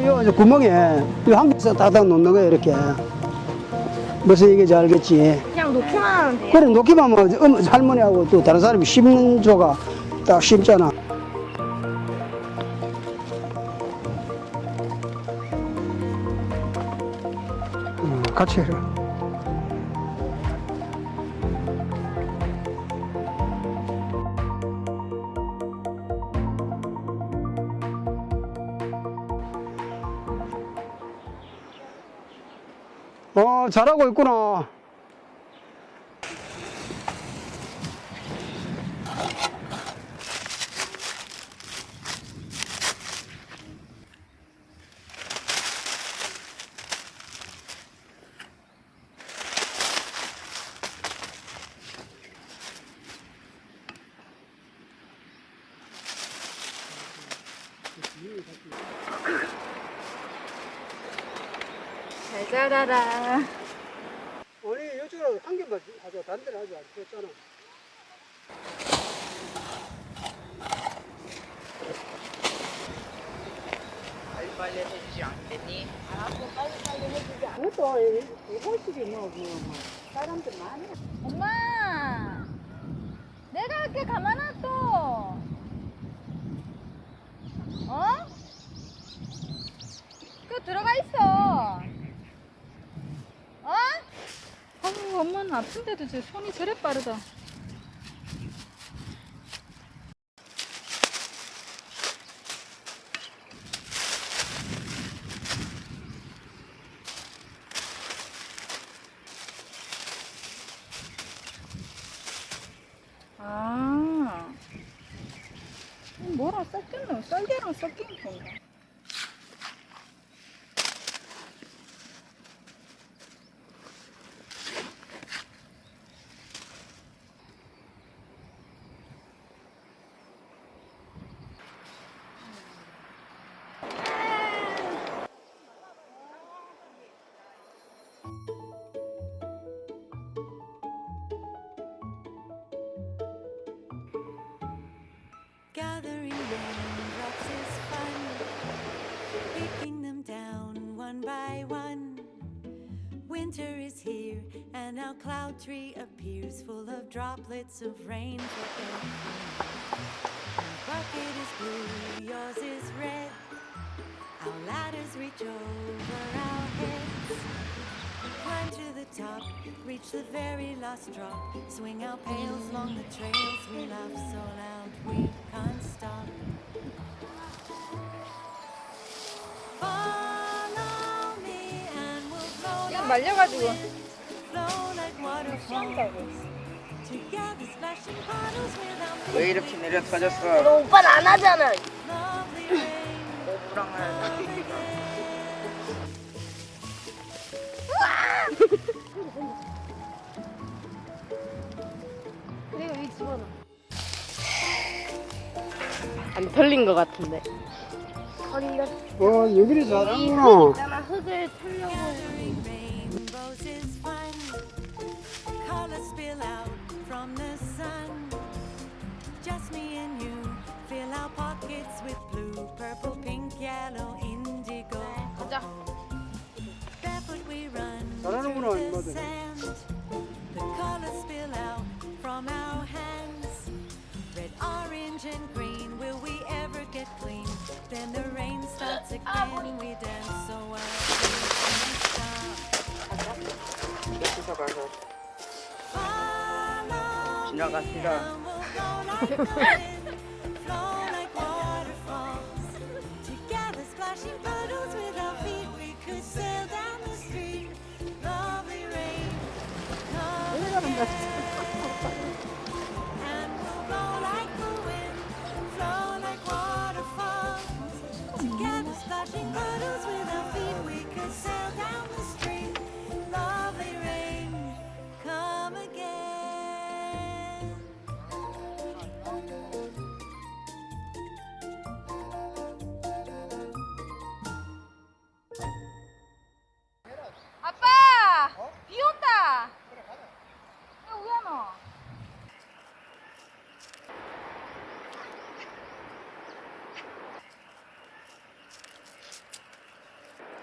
요 구멍에 요한 개씩 딱딱 놓는 거예요 이렇게. 무슨 얘기인지 알겠지? 그냥 놓기만 하면 돼요. 그래 놓기만 하면 음, 할머니하고 또 다른 사람이 심는 조가 딱 심잖아. 음, 같이 해라 잘하고 있구나 잘 자라라. 아니 이쪽으로 한 개만 하자 다른 데는 하지 않겠잖아 빨리빨리 해주지 않겠니? 그것도 이곳이 뭐그 사람들 많이 엄마! 내가 할게 가만 놔둬. 어? 그 들어가 있어. 어? 엄마는 아픈데도 제 손이 저래 빠르다. 아. 뭐랑 섞였노? 썰개랑 섞인 건가? Gathering raindrops is fun, picking them down one by one. Winter is here, and our cloud tree appears full of droplets of rain for everyone. My bucket is blue, yours is red. Our ladders reach over our heads. Reach the very last drop. Swing our pails along the trails. We laugh so loud we can't stop. Follow me and we'll flow like 말려가지고. flow like waterfalls. Together splashing puddles with our feet. 왜 이렇게 내려 터졌어? 너 오빠는 안 하잖아. Lovely rain. 호랑을 그리고 집어넣어. 안 털린 것 같은데. 털려. 어 여기를 이 잘하는구나 흙 있잖아. 흙을 털려고. Gathering rainbows is fun. Colors spill out from the sun. Just me and you fill our pockets with blue, purple, pink, yellow, indigo. 가자. Barefoot we run 잘하는구나, through the 엄마들. sand. orange, and green. Will we ever get clean? Then the rain starts again. We dance so our feet can't stop. 씻어 가서 Follow 지나갑니다.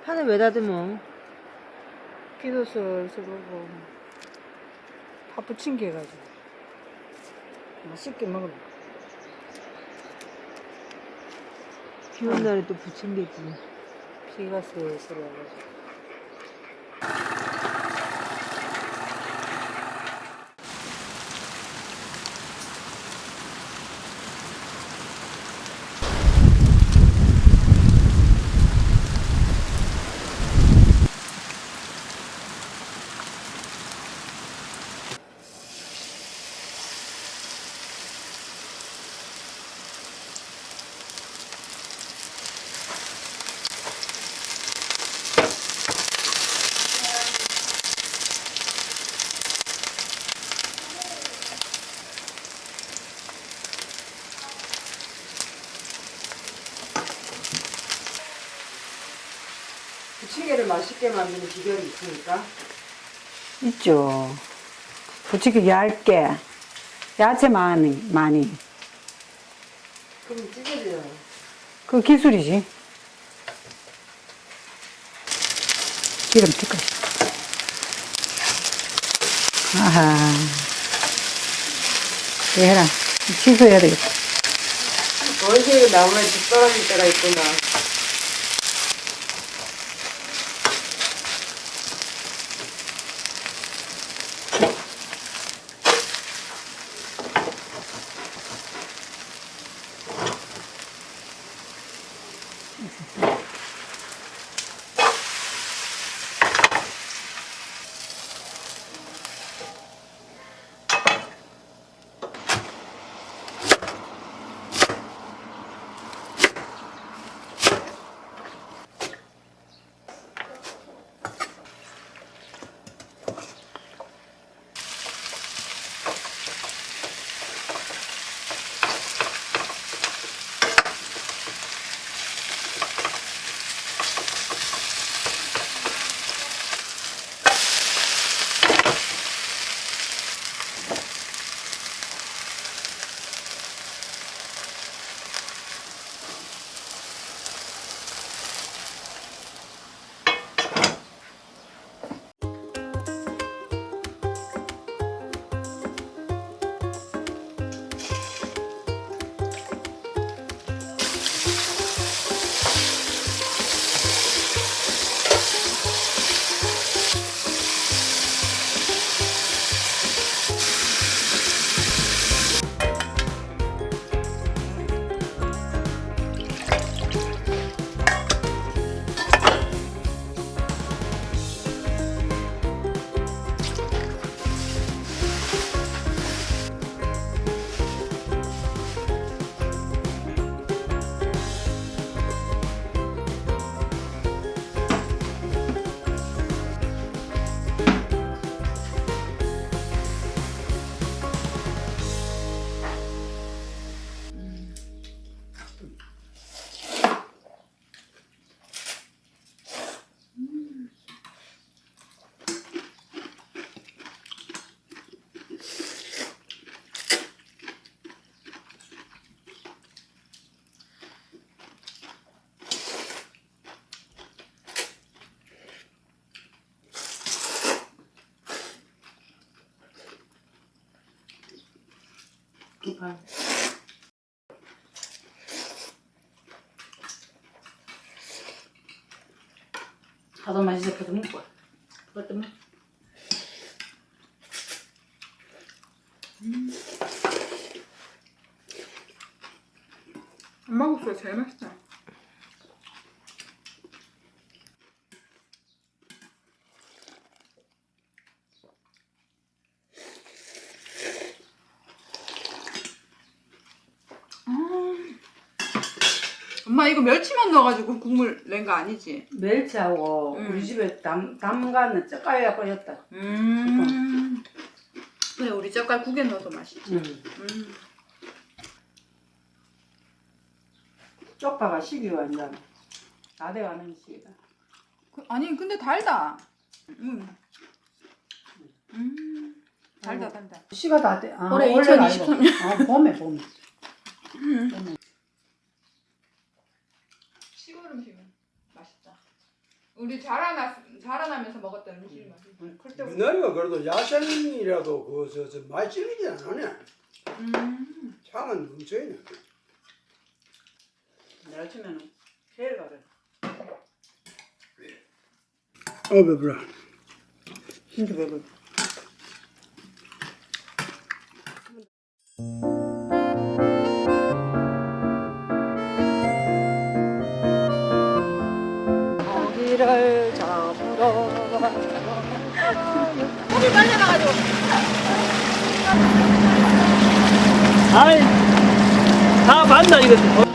판을 왜 닫으면? 비도 슬슬 오고 다 부침개 해가지고 맛있게 먹으라 비 오는 날에 또 부침개지. 비가 슬슬 와가지고 맛있게 만드는 비결이 있습니까? 있죠. 부치기 얇게, 야채 많이, 많이. 그럼 찢어져요. 그 기술이지. 기름 튀고. 아하. 해라. 취소해야 되겠다. 원색이 나무에 집 떨어질 때가 있구나. 하도 맛있어 그것도 먹고 그것도 먹 엄마 국수가 제일 맛있다. 엄마 이거 멸치만 넣어가지고 국물 낸 거 아니지? 멸치하고 음. 우리 집에 담, 담가는 젓갈이가 꽂혔다. 음. 그래 우리 젓갈 국에 넣어서 맛있지. 음. 음. 쪽파가 시기가 이제 다 돼가는 시기다. 그- 아니 근데 달다. 음. 음. 달다 달다. 시가 다 돼. 아, 올해 2023 아니고. 아, 봄에 봄에. 시골 음식은 맛있다. 우리 자라나 자라나면서 먹었던 음식 맛이. 클 때. 미나리가 그래도 야생이라도 그저 저 많이 찔리지 않네. 음. 향은 뭉쳐있네. 내가 치면은 제일 가래. 어 배불러. 진짜 배불. 아이 다 봤나 이거